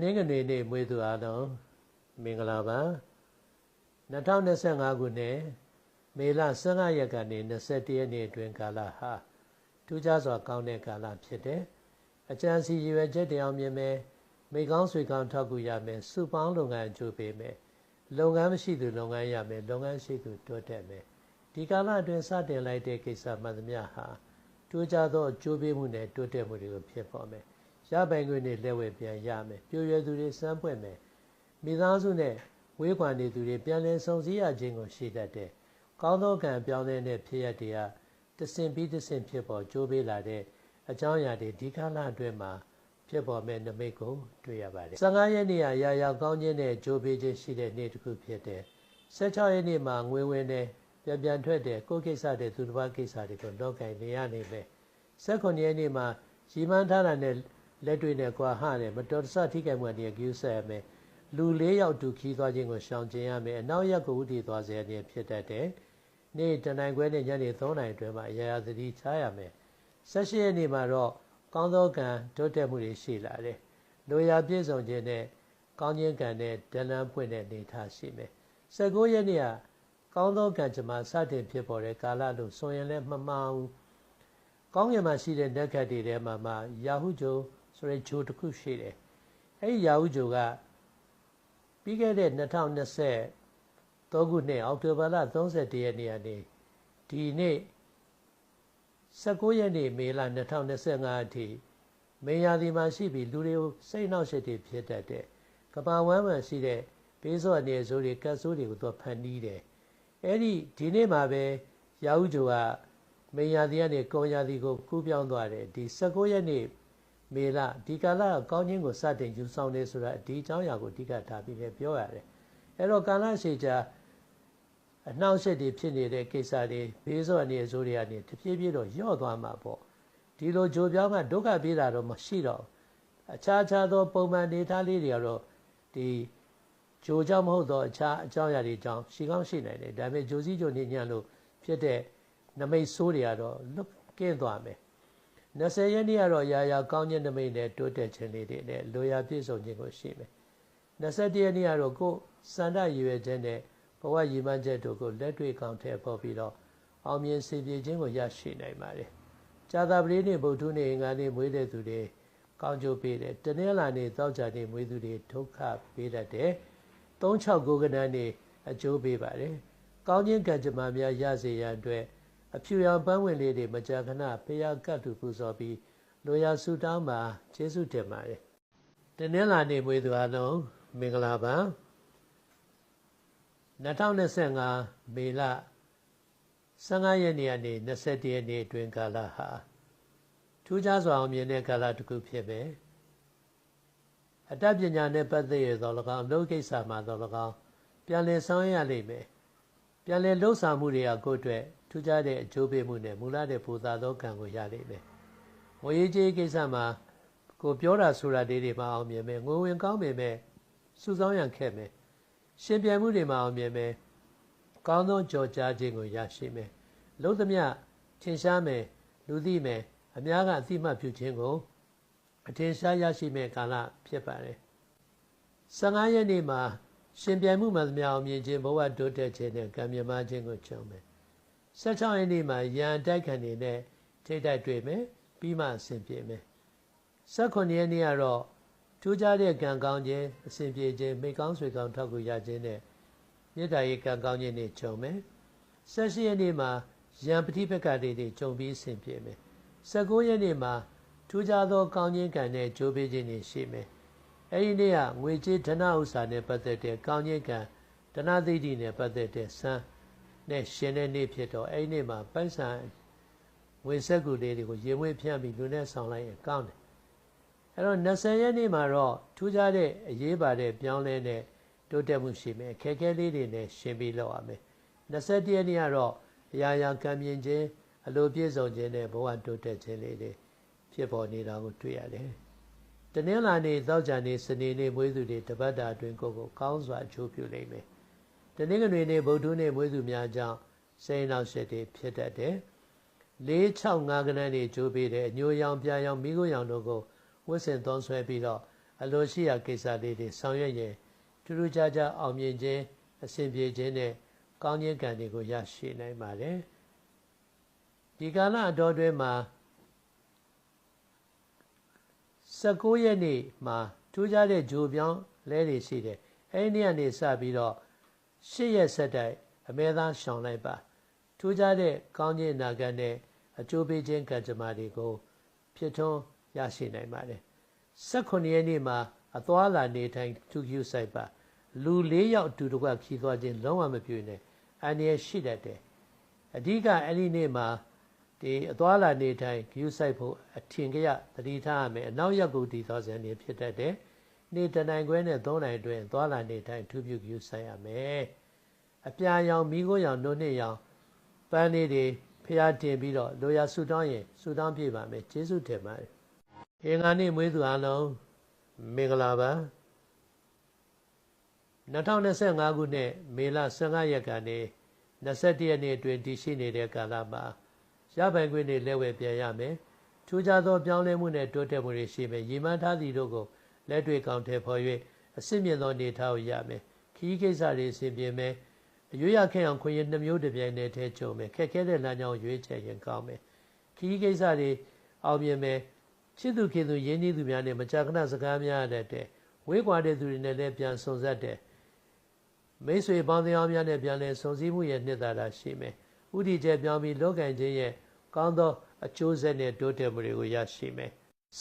နင်္ဂနွေနေ့မွေးသူအားလုံးမင်္ဂလာပါ2025ခုနှစ်မေလ15ရက်ကနေ21ရက်နေ့အတွင်းကာလဟာထူးခြားစွာကောင်းတဲ့ကာလဖြစ်တယ်အကြံစီရွယ်ချက်တရားမြင်မယ်မိကောင်းဆွေကောင်းထောက်ကူရမယ်စုပေါင်းလုပ်ငန်းအကျိုးပေးမယ်လုပ်ငန်းမရှိသူလုပ်ငန်းရမယ်လုပ်ငန်းရှိသူတိုးတက်မယ်ဒီကာလအတွင်းစတင်လိုက်တဲ့ကိစ္စမှန်သမျှဟာထူးခြားသောအကျိုးပေးမှုနဲ့တိုးတက်မှုတွေကိုဖြစ်ပေါ်မယ် ရပိုင်ခွင့်နဲ့လက်ဝဲပြန်ရမယ်ပြိုရွယ်သူတွေစမ်းပွင့်မယ်မိသားစုနဲ့ဝေးကွာနေသူတွေပြန်လည်ဆုံစည်းရခြင်းကိုရှိတတ်တယ်ကောင်းသောကံပြောင်းလဲတဲ့ဖြစ်ရတရားတဆင်ပြီးတဆင်ဖြစ်ပေါ်ကြိုးပေးလာတဲ့အကြောင်းအရာတွေဒီကာလအတွင်းမှာဖြစ်ပေါ်မဲ့နမိတ်ကိုတွေ့ရပါတယ်15ရက်နေ့ရာရာရောက်ကောင်းခြင်းနဲ့ကြိုးပေးခြင်းရှိတဲ့နေ့တစ်ခုဖြစ်တယ်16ရက်နေ့မှာငွေဝင်တဲ့ပြန်ပြန်ထွက်တဲ့ကိုယ်ကိစ္စတဲ့သူတစ်ပါးကိစ္စတွေကိုလောကင်နေရနေမယ်18ရက်နေ့မှာရီမန်းထားတာနဲ့ လက်တွေ့နဲ့ကွာဟနဲ့မတော်တဆထိခိုက်မှုတွေကျူးဆက်ရမယ်လူ၄ယောက်တူခီးသွားခြင်းကိုရှောင်ကျဉ်ရမယ်အနောက်ရက်ကိုဥတည်သွားစေခြင်းဖြစ်တတ်တယ်နေ့တနိုင်ခွဲနဲ့ညနေ3နိုင်အတွင်းမှာအရာရာသတိချရမယ်16ရက်နေ့မှာတော့ကောင်းသောကံတိုးတက်မှုတွေရှိလာတယ်လိုရာပြည့်စုံခြင်းနဲ့ကောင်းခြင်းကံနဲ့ဒလန်ဖွင့်တဲ့နေထားရှိမယ်19ရက်နေ့ကကောင်းသောကံကြမ္မာစတင်ဖြစ်ပေါ်တဲ့ကာလလို့ဆိုရင်လည်းမမှန်ဘူးကောင်းကင်မှာရှိတဲ့နက်ခတ်တွေထဲမှာမှယာဟုဂျို ဆိုတဲ့ဂျိုတစ်ခုရှိတယ်အဲဒီယာဟုဂျိုကပြီးခဲ့တဲ့2020သောခုနှစ်အောက်တိုဘာလ31ရက်နေ့ကနေဒီနေ့19ရက်နေ့မေလ2025အထိမေယာဒီမှာရှိပြီးလူတွေကိုစိတ်နှောက်ယှက်တွေဖြစ်တတ်တဲ့ကဘာဝမ်းမှရှိတဲ့ဘေးစောအနေဆိုးတွေကတ်ဆိုးတွေကိုသူဖန်တီးတယ်အဲ့ဒီဒီနေ့မှာပဲရာဟုဂျိုကမေယာဒီကနေကုံယာဒီကိုကူးပြောင်းသွားတယ်ဒီ19ရက်နေ့ မေလဒီကာလကောင်းခြင်းကိုစတင်ယူဆောင်နေဆိုတာဒီအကြောင်းအရာကိုအဓိကထားပြီးလည်းပြောရတယ်အဲ့တော့ကာလရှည်ကြာအနှောက်အယှက်တွေဖြစ်နေတဲ့ကိစ္စတွေဘေးစောအနေအစိုးတွေကနေတဖြည်းဖြည်းတော့ညော့သွားမှာပေါ့ဒီလိုကြိုပြောင်းကဒုက္ခပြေးတာတော့မရှိတော့အခြားခြားသောပုံမှန်နေသားလေးတွေကတော့ဒီဂျိုကြောင့်မဟုတ်တော့အခြားအကြောင်းအရာတွေကြောင့်ရှိကောင်းရှိနိုင်တယ်ဒါပေမဲ့ဂျိုစည်းဂျိုနေညံ့လို့ဖြစ်တဲ့နမိတ်ဆိုးတွေကတော့လွတ်ကင်းသွားမယ် 20ရက်နေ့ကတော့ရာရာကောင်းခြင်းနမိတ်နဲ့တိုးတက်ခြင်းလေးတွေနဲ့လိုရာပြည့်စုံခြင်းကိုရှိမယ်21ရက်နေ့ကတော့ကိုယ်စန္ဒရည်ရွယ်ခြင်းနဲ့ဘဝရည်မှန်းချက်တို့ကိုလက်တွေ့ကောင်းထည့်ပေါ်ပြီးတော့အောင်မြင်စေပြေခြင်းကိုရရှိနိုင်ပါတယ်။ဇာတာပတိနေ့ဗုဒ္ဓနေ့အင်္ဂါနေ့မွေးတဲ့သူတွေကောင်းကျိုးပေးတယ်။တနင်္လာနေ့သောကြာနေ့မွေးသူတွေဒုက္ခပေးတတ်တယ်။36ကဏ္ဍနေ့အကျိုးပေးပါတယ်။ကောင်းခြင်းကံကြမ္မာများရစေရန်အတွက် အဖြူရောင်ပန်းဝင်လေးတွေမကြာခဏဖျားကတ်တူပူဇော်ပြီးလိုရာဆူတောင်းပါကျေးဇူးတင်ပါတယ်။တနင်္လာနေ့မွေးသူအားလုံးမင်္ဂလာပါ။2025မေလ15ရက်နေ့ကနေ21ရက်နေ့အတွင်းကာလဟာထူးခြားစွာအောင်မြင်တဲ့ကာလတစ်ခုဖြစ်ပဲအတတ်ပညာနဲ့ပတ်သက်ရသော၎င်းအလုပ်ကိစ္စမှာသော၎င်းပြန်လည်ဆောင်ရလိမ့်မယ်ပြန်လည်လှုပ်ဆောင်မှုတွေကကိုယ့်အတွက် ထူးခြားတဲ့အကျိုးပေးမှုနဲ့မူလတဲ့ပူဇာသောကံကိုရလိမ့်မယ်ငွေရေးကြေးကိစ္စမှာကိုပြောတာဆိုတာတွေတွေမအောင်မြင်မယ်ငွေဝင်ကောင်းပေမဲ့စုဆောင်းရန်ခက်မယ်ရှင်ပြိုင်မှုတွေမှာအောင်မြင်မယ်ကောင်းသောကြော်ကြားခြင်းကိုရရှိမယ်လုံးသမျှထင်ရှားမယ်လူသိမယ်အများကအသိမှတ်ပြုခြင်းကိုအထင်ရှားရရှိမဲ့ကာလဖြစ်ပါတယ်15ရက်နေ့မှာရှင်ပြိုင်မှုမှသမျှအောင်မြင်ခြင်းဘဝတိုးတက်ခြင်းနဲ့ကံမြမခြင်းကိုကြုံမယ် 16ရက်နေ့မှာရန်တိုက်ခံနေနဲ့ထိတ်တိုက်တွေ့မယ်ပြီးမှအဆင်ပြေမယ်18ရက်နေ့ကတော့ထူးခြားတဲ့ကံကောင်းခြင်းအစဉ်ပြေခြင်းမိကောင်းဆွေကောင်းထောက်ကူရခြင်းနဲ့မေတ္တာရေးကံကောင်းခြင်းတွေခြုံမယ်၁၈ရက်နေ့မှာယံပฏิပက္ခတွေတွေခြုံပြီးအစဉ်ပြေမယ်၁၉ရက်နေ့မှာထူးခြားသောကောင်းခြင်းကံနဲ့ကြိုးပေးခြင်းတွေရှိမယ်အဲဒီနေ့ကငွေကြေးဓနဥစ္စာနဲ့ပတ်သက်တဲ့ကောင်းခြင်းကံဓနသိတိနဲ့ပတ်သက်တဲ့ဆ န်းနဲ့ရှင်တဲ့နေ့ဖြစ်တော့အဲဒီနေ့မှာပိုက်ဆံငွေဆက်ကူလေးတွေကိုရေမွေးဖြန့်ပြီးလူနဲ့ဆောင်လိုက်ရင်ကောင်းတယ်အဲ့တော့20ရက်နေ့မှာတော့ထူးခြားတဲ့အရေးပါတဲ့ပြောင်းလဲတဲ့တိုးတက်မှုရှိမယ်ခက်ခဲလေးတွေနဲ့ရှင်းပြီးလောက်ရမယ်21ရက်နေ့ကတော့အရာရာကံမြင်ခြင်းအလိုပြည့်စုံခြင်းနဲ့ဘဝတိုးတက်ခြင်းလေးတွေဖြစ်ပေါ်နေတာကိုတွေ့ရတယ်တနင်္လာနေ့သောကြာနေ့စနေနေ့မွေးသူတွေတပတ်တာအတွင်းကိုကိုကောင်းစွာအကျိုးပြုလိမ့်မယ် တနင်္ဂနွေနေ့ဗုဒ္ဓနေ့မွေးသူများကြောင့်စိတ်နောက်ဆက်တွေဖြစ်တတ်တယ်၄6 5ကဏ္ဍတွေကျိုးပေးတယ်အညိုရောင်ပြာရောင်မိခိုးရောင်တို့ကိုဝတ်ဆင်သုံးဆွဲပြီးတော့အလိုရှိရာကိစ္စလေးတွေဆောင်ရွက်ရင်ထူးထူးခြားခြားအောင်မြင်ခြင်းအဆင်ပြေခြင်းနဲ့ကောင်းခြင်းကံတွေကိုရရှိနိုင်ပါတယ်ဒီကာလအတော်တွင်းမှာ19ရက်နေ့မှာထူးခြားတဲ့ဂျိုပြောင်းလဲတွေရှိတယ်အဲ့ဒီနေ့ကနေစပြီးတော့ 10ရက်ဆက်တိုက်အမဲသားရှောင်လိုက်ပါထူးခြားတဲ့ကောင်းခြင်းအနာဂတ်နဲ့အကျိုးပေးခြင်းကံကြမ္မာတွေကိုဖြစ်ထွန်းရရှိနိုင်ပါတယ်18ရက်နေ့မှာအသွားလာနေထိုင်သူကျူဆိုင်ပါလူ၄ယောက်အတူတကွခီးသွားခြင်းလုံးဝမပြုနဲ့အန္တရာယ်ရှိတတ်တယ်အဓိကအဲ့ဒီနေ့မှာဒီအသွားလာနေထိုင်ဂယူဆိုင်ဖို့အထင်ကြရသတိထားရမယ်အနောက်ရက်ကိုတည်သောဇန်နေဖြစ်တတ်တယ် နေ့တနိုင်ခွဲနဲ့၃နိုင်အတွင်းသွားလာနေထိုင်ထူးပြုဂယူဆိုင်ရမယ်အပြာရောင်မိခိုးရောင်နှုတ်နှစ်ရောင်ပန်းလေးတွေဖျားတင်ပြီးတော့လိုရာဆူတောင်းရင်ဆူတောင်းပြပါမယ်ကျေးဇူးတင်ပါတယ်အင်္ဂါနေ့မွေးသူအလုံးမင်္ဂလာပါ2025ခုနှစ်မေလ15ရက်ကနေ21ရက်နေ့အတွင်းတည်ရှိနေတဲ့ကာလမှာရပိုင်ခွင့်တွေလက်ဝဲပြန်ရမယ်ထူးခြားသောပြောင်းလဲမှုနဲ့တိုးတက်မှုတွေရှိမယ်ရည်မှန်းထားသည့်တို့ကို လက်တွေ့ကောင်းထည်ဖော်၍အစစ်မြင့်သောအနေထားကိုရမယ်ခီးကိစ္စတွေအစဉ်ပြေမယ်အရွေးရခဲ့အောင်ခွင့်ရနှမျိုးတစ်ပြိုင်တည်းထဲကြုံမယ်ခက်ခဲတဲ့လမ်းကြောင်းရွေးချယ်ရင်ကောင်းမယ်ခီးကိစ္စတွေအောင်မြင်မယ်ချစ်သူခင်သူရင်းနှီးသူများနဲ့မကြာခဏစကားများရတဲ့ဝေးကွာတဲ့သူတွေနဲ့လည်းပြန်ဆုံဆက်တဲ့မိတ်ဆွေပေါင်းတရားများနဲ့ပြန်လည်ဆုံစည်းမှုရဲ့နှစ်သာရရှိမယ်ဥတီကျပြောင်းပြီးလောကင်ခြင်းရဲ့ကောင်းသောအကျိုးဆက်နဲ့တိုးတက်မှုတွေကိုရရှိမယ်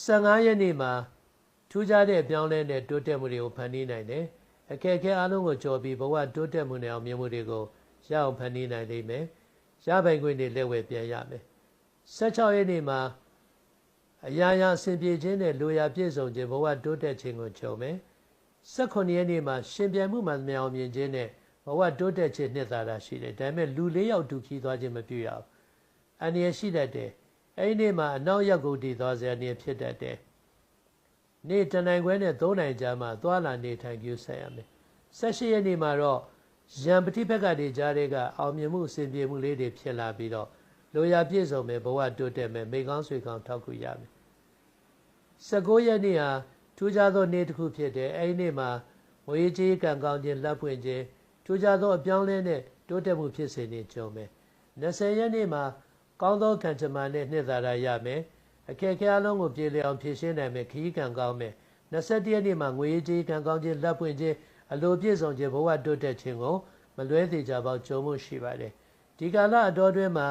15ရက်နေ့မှာ ထူးခြားတဲ့အပြောင်းလဲနဲ့တိုးတက်မှုတွေကိုဖန်တီးနိုင်တယ်အခက်အခဲအလုံးကိုကြော်ပြီးဘဝတိုးတက်မှုနဲ့အောင်မြင်မှုတွေကိုရအောင်ဖန်တီးနိုင်လိမ့်မယ်ရပိုင်ခွင့်တွေလက်ဝဲပြန်ရမယ်16ရက်နေ့မှာအရာရာအစဉ်ပြေခြင်းနဲ့လိုရာပြည့်စုံခြင်းဘဝတိုးတက်ခြင်းကိုကြုံမယ်18ရက်နေ့မှာရှင်ပြန်မှုမှမြောင်မြင်ခြင်းနဲ့ဘဝတိုးတက်ခြင်းနှစ်သာရရှိတယ်ဒါပေမဲ့လူ၄ယောက်တူခီးသွားခြင်းမပြုရဘူးအန္တရာယ်ရှိတတ်တယ်အဲ့ဒီနေ့မှာအနောက်ရောက်ကိုတည်သွားစရာနေဖြစ်တတ်တယ် နေ့တနိုင်ခွဲနဲ့၃နိုင်ကြာမှသွားလာနေထိုင်ပြုဆက်ရမယ်18ရက်နေ့မှာတော့ရံပတိဘက်ကနေကြားတဲ့ကအောင်မြင်မှုအစဉ်ပြေမှုလေးတွေဖြစ်လာပြီးတော့လိုရာပြည့်စုံမယ်ဘဝတိုးတက်မယ်မိကောင်းဆွေကောင်းထောက်ကူရမယ်19ရက်နေ့ဟာထူးခြားသောနေ့တစ်ခုဖြစ်တယ်အဲဒီနေ့မှာငွေကြေးကံကောင်းခြင်းလက်ပွင့်ခြင်းထူးခြားသောအပြောင်းလဲနဲ့တိုးတက်မှုဖြစ်စေနေကြုံမယ်20ရက်နေ့မှာကောင်းသောကံကြမ္မာနဲ့နှစ်သာရရမယ် အခက်အခဲအလုံးကိုပြေလည်အောင်ဖြည့်ရှင်းနိုင်မယ်ခရီးကံကောင်းမယ်21ရက်နေ့မှာငွေကြေးကံကောင်းခြင်းလက်ပွင့်ခြင်းအလိုပြည့်စုံခြင်းဘဝတိုးတက်ခြင်းကိုမလွဲသေးကြပါကြုံမှုရှိပါတယ်ဒီကာလအတော်တွင်းမှာ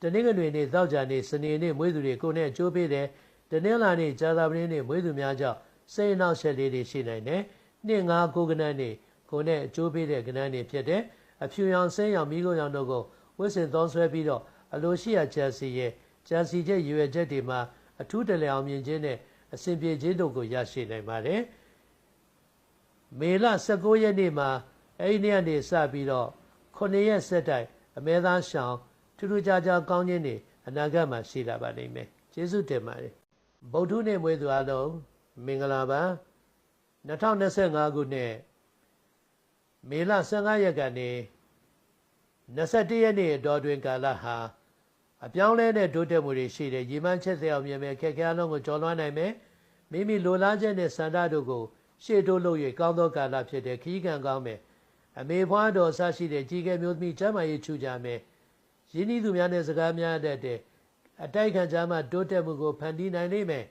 တနင်္ဂနွေနေ့သောကြာနေ့စနေနေ့မွေးသူတွေကိုနဲ့ကြိုးပေးတယ်တနင်္လာနေ့ကြာသပတေးနေ့မွေးသူများကြောင့်စိတ်အနှောက်အယှက်လေးတွေရှိနိုင်တယ်နှစ်ငါးကိုကနန်းနေ့ကိုနဲ့အကျိုးပေးတဲ့ကနန်းနေ့ဖြစ်တဲ့အဖြူရောင်ဆင်းရောင်မိခိုးရောင်တို့ကိုဝစ်စင်သုံးဆွဲပြီးတော့အလိုရှိရာဂျာစီရဲ့ဂျာစီချက်ရွယ်ချက်တွေမှာ အထူးတလဲအောင်မြင်ခြင်းနဲ့အစဉ်ပြေခြင်းတို့ကိုရရှိနိုင်ပါတယ်မေလ19ရက်နေ့မှာအဲ့ဒီနေ့ကနေစပြီးတော့9ရက်ဆက်တိုက်အမဲသားရှောင်းထူးထူးခြားခြားကောင်းခြင်းတွေအနာဂတ်မှာရှိလာပါလိမ့်မယ်ကျေးဇူးတင်ပါတယ်ဗုဒ္ဓနေ့မွေးသူအလုံးမင်္ဂလာပါ2025ခုနှစ်မေလ15ရက်ကနေ21ရက်နေ့အတော်တွင်ကာလဟာ အပြောင်းလဲတဲ့တိုးတက်မှုတွေရှိတယ်ရည်မှန်းချက်သက်အောင်မြင်မယ်ခက်ခဲအလုံးကိုကျော်လွှားနိုင်မယ်မိမိလိုလားချက်နဲ့စန္ဒတို့ကိုရှေ့တိုးလို့၍ကောင်းသောကာလဖြစ်တယ်ခီးကံကောင်းမယ်အမေဖွားတော်ဆရှိတဲ့ကြီးကဲမျိုးသမီးကျမ်းမာရေးချူကြမယ်ရင်းနှီးသူများနဲ့စကားများတတ်တဲ့အတိုက်ခံကြမှာတိုးတက်မှုကိုဖန်တီးနိုင်လိမ့်မယ်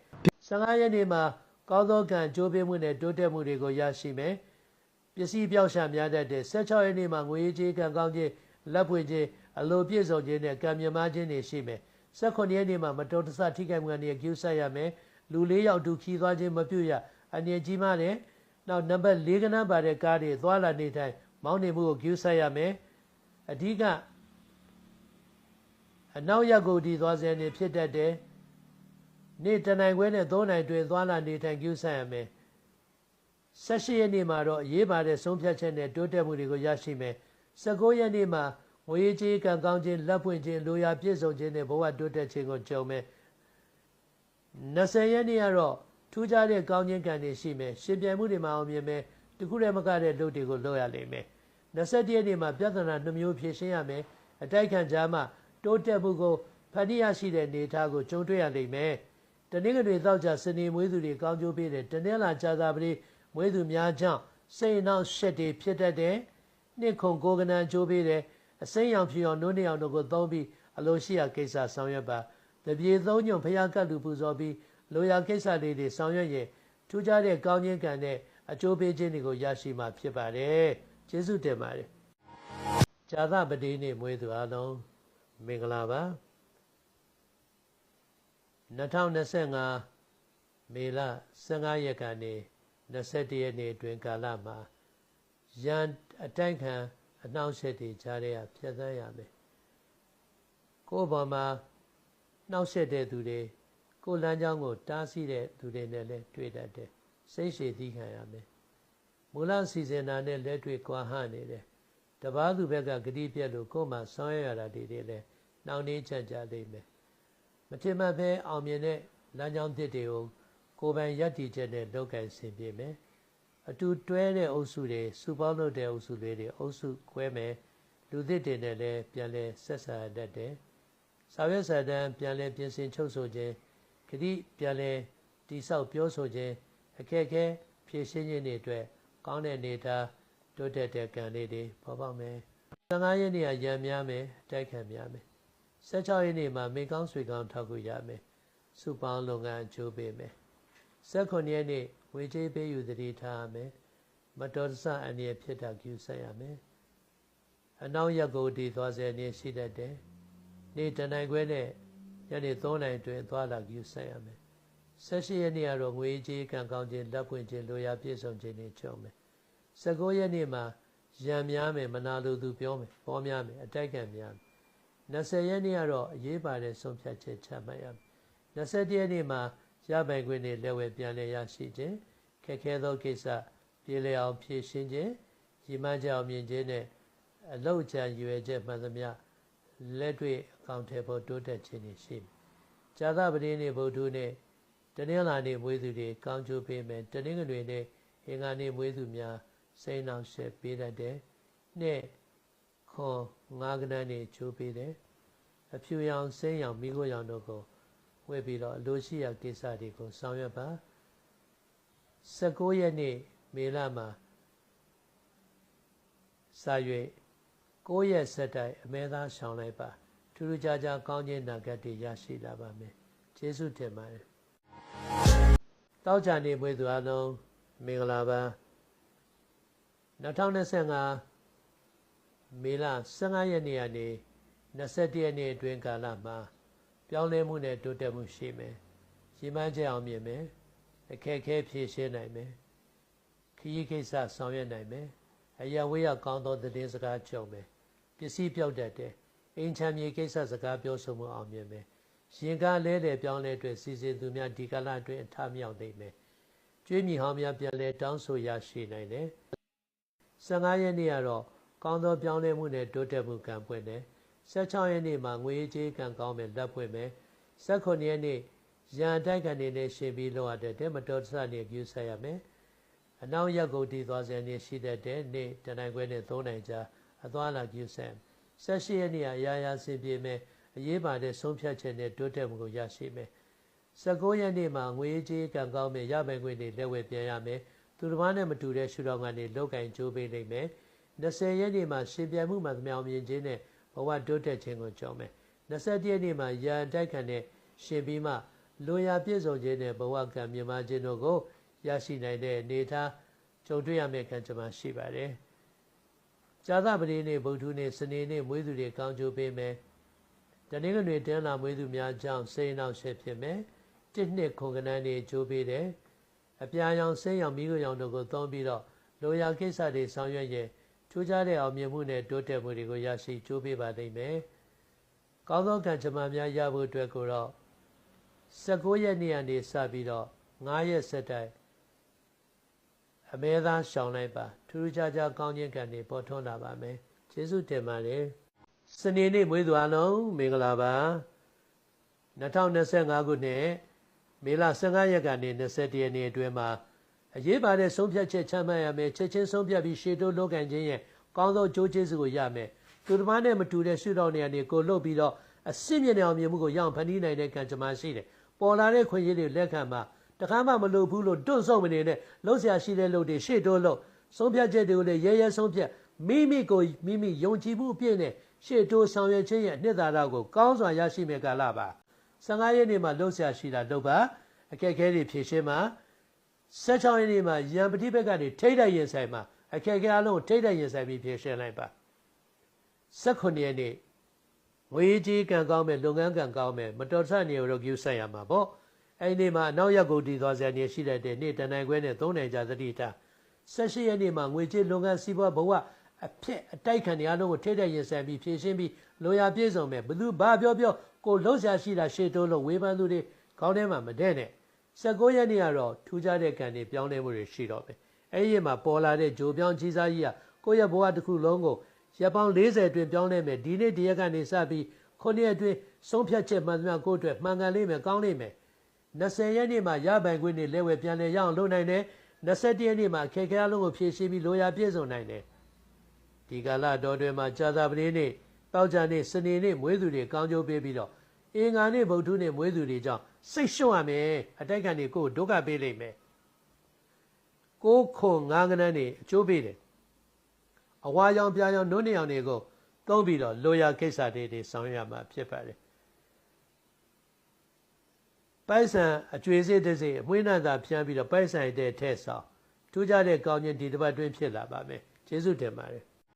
15ရက်နေ့မှာကောင်းသောကံကြိုးပေးမှုနဲ့တိုးတက်မှုတွေကိုရရှိမယ်ပစ္စည်းပြောက်ရှာများတတ်တဲ့16ရက်နေ့မှာငွေကြေးကံကောင်းခြင်းလက်ဖွင့်ခြင်း အလိုပြည့်စုံခြင်းနဲ့ကံမြမခြင်းတွေရှိမယ်18ရက်နေ့မှာမတော်တဆထိခိုက်မှုကနေကျူးဆတ်ရမယ်လူလေးယောက်တူခီးသွားခြင်းမပြုရအနေကြီးမားတယ်နောက်နံပါတ်၄ကနန်းပါတဲ့ကားတွေသွားလာနေထိုင်မောင်းနေမှုကိုကျူးဆတ်ရမယ်အဓိကအနောက်ရက်ကိုဒီသွားစဉ်နေဖြစ်တတ်တယ်နေ့တနိုင်ခွဲနဲ့၃နိုင်တွင်သွားလာနေထိုင်ကျူးဆတ်ရမယ်18ရက်နေ့မှာတော့အရေးပါတဲ့ဆုံးဖြတ်ချက်နဲ့တိုးတက်မှုတွေကိုရရှိမယ်19ရက်နေ့မှာ ငွေကြေးကံကောင်းခြင်းလက်ပွင့်ခြင်းလိုရာပြည့်စုံခြင်းနဲ့ဘဝတိုးတက်ခြင်းကိုကြုံမယ်20ရက်နေ့ကတော့ထူးခြားတဲ့ကောင်းခြင်းကံတွေရှိမယ်ရှင်ပြန်မှုတွေမှာအောင်မြင်မယ်တခုတည်းမကတဲ့လုပ်တွေကိုလုပ်ရလိမ့်မယ်21ရက်နေ့မှာပြဿနာနှမျိုးဖြေရှင်းရမယ်အတိုက်ခံကြားမှာတိုးတက်မှုကိုဖန်တီးရရှိတဲ့နေသားကိုကြုံတွေ့ရလိမ့်မယ်တနင်္ဂနွေသောက်ကြစနေမွေးသူတွေကောင်းကျိုးပေးတယ်တနင်္လာကြာသာပတိမွေးသူများကြောင့်စိတ်နှောက်ရှက်တွေဖြစ်တတ်တယ်နှစ်ခုကိုယ်ကနန်ကျိုးပေးတယ် အစိမ်းရောင်ဖြူရောင်နိုးနေအောင်တို့ကိုသုံးပြီးအလိုရှိရာကိစ္စဆောင်ရွက်ပါတပြေသုံးညွန်ဖျားကတ်လူပူဇော်ပြီးလိုရာကိစ္စတွေတွေဆောင်ရွက်ရင်ထူးခြားတဲ့ကောင်းခြင်းကံနဲ့အကျိုးပေးခြင်းတွေကိုရရှိမှာဖြစ်ပါတယ်ကျေးဇူးတင်ပါတယ်ဇာသပတိနေ့မွေးသူအလုံးမင်္ဂလာပါ2025မေလ15ရက်ကနေ21ရက်နေ့အတွင်းကာလမှာရန်အတိုက်ခံ အနှောင့်အယှက်တွေကြားထဲကဖြတ်သန်းရမယ်ကိုယ့်ဘောမှာနှောက်ယှက်တဲ့သူတွေကိုယ်လမ်းကြောင်းကို တားဆီးတဲ့သူတွေနဲ့လည်းတွေ့တတ်တယ်စိတ်ရှည်သီးခံရမယ်မူလစီစဉ်တာနဲ့လက်တွေ့ကွာဟနေတယ်တပားသူဘက်ကဂတိပြက်လို့ကိုယ်မှဆောင်းရရတာတွေလည်းနှောင့်နှေးချက်ကြလိမ့်မယ်မထင်မှတ်ဘဲအောင်မြင်တဲ့လမ်းကြောင်းသစ်တွေကိုကိုယ်ပိုင်ယက်တီချက်နဲ့လုပ်ကင်ဆင်ပြေမယ် အတူတွဲတဲ့အုပ်စုတွေစုပေါင်းလုပ်တဲ့အုပ်စုလေးတွေအုပ်စုခွဲမယ်လူသစ်တွေနဲ့လည်းပြန်လဲဆက်ဆံတတ်တယ်စာရွက်စာတမ်းပြန်လဲပြင်ဆင်ချုပ်ဆိုခြင်းဂတိပြန်လဲတိဆောက်ပြောဆိုခြင်းအခက်အခဲဖြည့်ရှင်းခြင်းတွေအတွက်ကောင်းတဲ့နေတာတိုးတက်တဲ့ကံလေးတွေပေါ်ပေါက်မယ်15ရက်နေ့ကရံများမယ်တိုက်ခံများမယ်16ရက်နေ့မှာမေကောင်းဆွေကောင်းထောက်ကူရမယ်စုပေါင်းလုပ်ငန်းအကျိုးပေးမယ်18ရက်နေ့ ဝေကြေးပေးယူတတိထားရမယ်မတော်တဆအန္တရာယ်ဖြစ်တာကျူဆက်ရမယ်အနောက်ရက်ကိုတည်သွားစေနေရှိတတ်တယ်နေ့တနိုင်ခွဲနဲ့ညနေ3နိုင်တွင်သွားလာကျူဆက်ရမယ်18ရက်နေ့ကတော့ငွေကြေးကံကောင်းခြင်းလက်ပွင့်ခြင်းလိုရာပြည့်စုံခြင်းတွေကြုံမယ်19ရက်နေ့မှာရံများမယ်မနာလိုသူပြောမယ်ပေါ်များမယ်အတိုက်ခံများမယ်20ရက်နေ့ကတော့အရေးပါတဲ့ဆုံးဖြတ်ချက်ချမှတ်ရမယ်21ရက်နေ့မှာ ရပိုင်ခွင့်နဲ့လက်ဝဲပြန်လည်ရရှိခြင်းခက်ခဲသောကိစ္စပြေလည်အောင်ဖြည့်ရှင်းခြင်းရည်မှန်းချက်အောင်မြင်ခြင်းနဲ့အလောက်ချံရွယ်ချက်မှန်သမျှလက်တွေ့အကောင့်ထဲပေါ်တိုးတက်ခြင်းတွေရှိမယ်။ဇာသပတိနေ့ဗုဒ္ဓနေ့တနင်္လာနေ့မွေးသူတွေကောင်းကျိုးပေးမယ်တနင်္ဂနွေနေ့အင်္ဂါနေ့မွေးသူများစိတ်နှောင့်ယှက်ပေးတတ်တယ်။နှစ်ခွန်ငါးကနန်းနေချိုးပေးတယ်။အဖြူရောင်စိမ်းရောင်မိခိုးရောင်တို့ကို ဝယ်ပြီးတော့အလိုရှိရာကိစ္စတွေကိုဆောင်ရွက်ပါ19ရက်နေ့မေလမှာစာရွေ9ရက်ဆက်တိုက်အမဲသားရှောင်းလိုက်ပါထူးထူးခြားခြားကောင်းခြင်းနာဂတ်တွေရရှိလာပါမယ်ကျေးဇူးတင်ပါတယ်တောက်ကြနေမွေးသူအလုံးမင်္ဂလာပါ2025မေလ15ရက်နေ့ကနေ21ရက်နေ့အတွင်းကာလမှာ ပြောင်းလဲမှုနဲ့တိုးတက်မှုရှိမယ်ရည်မှန်းချက်အောင်မြင်မယ်အခက်အခဲဖြေရှင်းနိုင်မယ်ခရီးကိစ္စဆောင်ရွက်နိုင်မယ်အရာဝေးရကောင်းသောသတင်းစကားကြုံမယ်ပစ္စည်းပြောက်တတ်တယ်အိမ်ချမ်းမြေကိစ္စစကားပြောဆိုမှုအောင်မြင်မယ်ရင်ကားလဲတယ်ပြောင်းလဲအတွက်စီစဉ်သူများဒီကလာအတွင်းအထမြောက်နိုင်မယ်ကျွေးမြီဟောင်းများပြန်လဲတောင်းဆိုရရှိနိုင်တယ်15ရက်နေ့ကတော့ကောင်းသောပြောင်းလဲမှုနဲ့တိုးတက်မှုကံပွင့်တယ် 16ရက်နေ့မှာငွေကြေးကံကောင်းမယ်လက်ဖွင့်မယ်18ရက်နေ့ရန်တိုက်ကနေနဲ့ရှင်ပြီးလောက်ရတဲ့မတော်တဆနေပြုဆက်ရမယ်အနောက်ရက်ကိုတည်သွားစေနေရှိတဲ့တဲ့နေ့တနိုင်ခွဲနဲ့3နိုင်ကြာအသွားလာပြုဆက်18ရက်နေ့အရာရာစင်ပြေမယ်အရေးပါတဲ့ဆုံးဖြတ်ချက်နဲ့တိုးတက်မှုကိုရရှိမယ်19ရက်နေ့မှာငွေကြေးကံကောင်းမယ်ရပိုင်ခွင့်တွေလက်ဝဲပြန်ရမယ်သူတစ်ပါးနဲ့မတူတဲ့ရှုထောင့်ကနေလောက်ကင်ကြိုးပေးနိုင်မယ်20ရက်နေ့မှာရှင်ပြန်မှုမှသမျှမြင်ခြင်းနဲ့ဘ ဝတိုးတက်ခြင်းကိုကြောင်းမယ်21ရက်နေ့မှာရန်တိုက်ခံတဲ့ရှင်ပြီးမှလွန်ရာပြည့်စုံခြင်းနဲ့ဘဝကံမြမခြင်းတို့ကိုရရှိနိုင်တဲ့အနေထားကြုံတွေ့ရမယ့်ခံကြမှာရှိပါတယ်။ဇာသပတိနေ့ဗုဒ္ဓနေ့စနေနေ့မွေးသူတွေကောင်းကျိုးပေးမယ်။တနင်္ဂနွေတင်းလာမွေးသူများကြောင့်စိတ်နှောက်ရှက်ဖြစ်မယ်။တစ်နှစ်ခုကနန်းတွေကျိုးပေးတယ်။အပြာရောင်စိတ်ရောင်မိခိုးရောင်တို့ကိုသုံးပြီးတော့လိုရာကိစ္စတွေဆောင်ရွက်ရင် ထူးခြားတဲ့အောင်မြင်မှုနဲ့တိုးတက်မှုတွေကိုရရှိကြိုးပေးပါလိမ့်မယ်။ကောင်းသောကံကြမ္မာများရဖို့အတွက်ကိုတော့19ရက်နေ့ကနေစပြီးတော့9ရက်ဆက်တိုက်အမဲသားရှောင်လိုက်ပါထူးထူးခြားခြားကောင်းခြင်းကံတွေပေါ်ထွန်းလာပါမယ်။ကျေးဇူးတင်ပါတယ်။စနေနေ့မွေးသူအလုံးမင်္ဂလာပါ။2025ခုနှစ်မေလ15ရက်ကနေ21ရက်နေ့အတွင်းမှာ အရေးပါတဲ့ဆုံးဖြတ်ချက်ချမှတ်ရမယ်ချက်ချင်းဆုံးဖြတ်ပြီးရှေ့တိုးလုပ်ကန်ခြင်းရဲ့ကောင်းသောကြိုးကျေးဇူးကိုရမယ်သူတစ်ပါးနဲ့မတူတဲ့ရှုထောင့်နေရာနေကိုလှုပ်ပြီးတော့အစစ်မြင့်တဲ့အောင်မြင်မှုကိုရအောင်ဖန်တီးနိုင်တဲ့ကံကြမ္မာရှိတယ်ပေါ်လာတဲ့ခွင့်ရည်တွေလက်ခံမှာတခါမှမလုပ်ဘူးလို့တွန့်ဆုတ်မနေနဲ့လှုပ်ရှားရှိတဲ့လုပ်တွေရှေ့တိုးလို့ဆုံးဖြတ်ချက်တွေကိုလည်းရဲရဲဆုံးဖြတ်မိမိကိုမိမိယုံကြည်မှုအပြည့်နဲ့ရှေ့တိုးဆောင်ရွက်ခြင်းရဲ့အနှစ်သာရကိုကောင်းစွာရရှိမဲ့ကာလပါ15ရက်နေ့မှာလှုပ်ရှားရှိတာလုပ်ပါအခက်အခဲတွေဖြေရှင်းမှာ 16ရက်နေ့မှာရံပတိဘက်ကနေထိတ်တိုက်ရင်ဆိုင်မှာအခက်အခဲအလုံးကိုထိတ်တိုက်ရင်ဆိုင်ပြီးဖြေရှင်းလိုက်ပါ18ရက်နေ့ငွေကြီးကံကောင်းမဲ့လုပ်ငန်းကံကောင်းမဲ့မတော်တဆနေရောကျူးဆက်ရမှာပေါ့အဲ့ဒီနေ့မှာအနောက်ရက်ကိုတည်သွားစရာနေရှိတဲ့နေ့တန်နိုင်ခွဲနဲ့3နိုင်ကြာသတိထား18ရက်နေ့မှာငွေကြေးလုပ်ငန်းစီးပွားဘဝအဖြစ်အတိုက်ခံနေအလုံးကိုထိတဲ့ရင်ဆိုင်ပြီးဖြည့်ရှင်းပြီးလိုရာပြည့်စုံမဲ့ဘသူဘာပြောပြောကိုလှုပ်ရှားရှိတာရှေ့တိုးလို့ဝေဖန်သူတွေခေါင်းထဲမှာမတဲ့နဲ့ 19ရက်နေ့ကတော့ထူးခြားတဲ့ကံတွေပြောင်းလဲမှုတွေရှိတော့ပဲအဲ့ဒီမှာပေါ်လာတဲ့ဂျိုပြောင်းကြီးစားကြီးကကိုယ့်ရဲ့ဘဝတစ်ခုလုံးကိုရပ်ပေါင်း40အတွင်းပြောင်းလဲမယ်ဒီနေ့တရက်ကနေစပြီးခုနှစ်အတွင်းဆုံးဖြတ်ချက်မှန်သမျှကိုယ့်အတွက်မှန်ကန်လိမ့်မယ်ကောင်းလိမ့်မယ်20ရက်နေ့မှာရပိုင်ခွင့်တွေလက်ဝဲပြန်လဲရအောင်လုပ်နိုင်တယ်21ရက်နေ့မှာခေခဲအလုံးကိုဖြည့်ရှင်းပြီးလိုရာပြည့်စုံနိုင်တယ်ဒီကာလတော်တွင်မှာကြာသာပတိနေ့တောက်ကြနေ့စနေနေ့မွေးသူတွေကောင်းကျိုးပေးပြီးတော့ အင်္ဂါနေ့ဗုဒ္ဓနေ့မွေးသူတွေကြောင့်စိတ်ရှုံ့ရမယ်အတိုက်ခံတွေကိုဒုက္ခပေးလိမ့်မယ်ကိုခွန်ငါးကနန်းနေအကျိုးပေးတယ်အဝါရောင်ပြာရောင်နုံးနေအောင်တွေကိုသုံးပြီးတော့လိုရာကိစ္စတွေတွေဆောင်ရွက်ရမှာဖြစ်ပါတယ်ပိုက်ဆံအကျွေးစေးတစ်စိအမွှေးနှံသာဖြန်းပြီးတော့ပိုက်ဆံတဲ့ထဲဆောင်ထူးခြားတဲ့ကောင်းခြင်းဒီတစ်ပတ်တွင်းဖြစ်လာပါမယ်ကျေးဇူးတင်ပါတယ်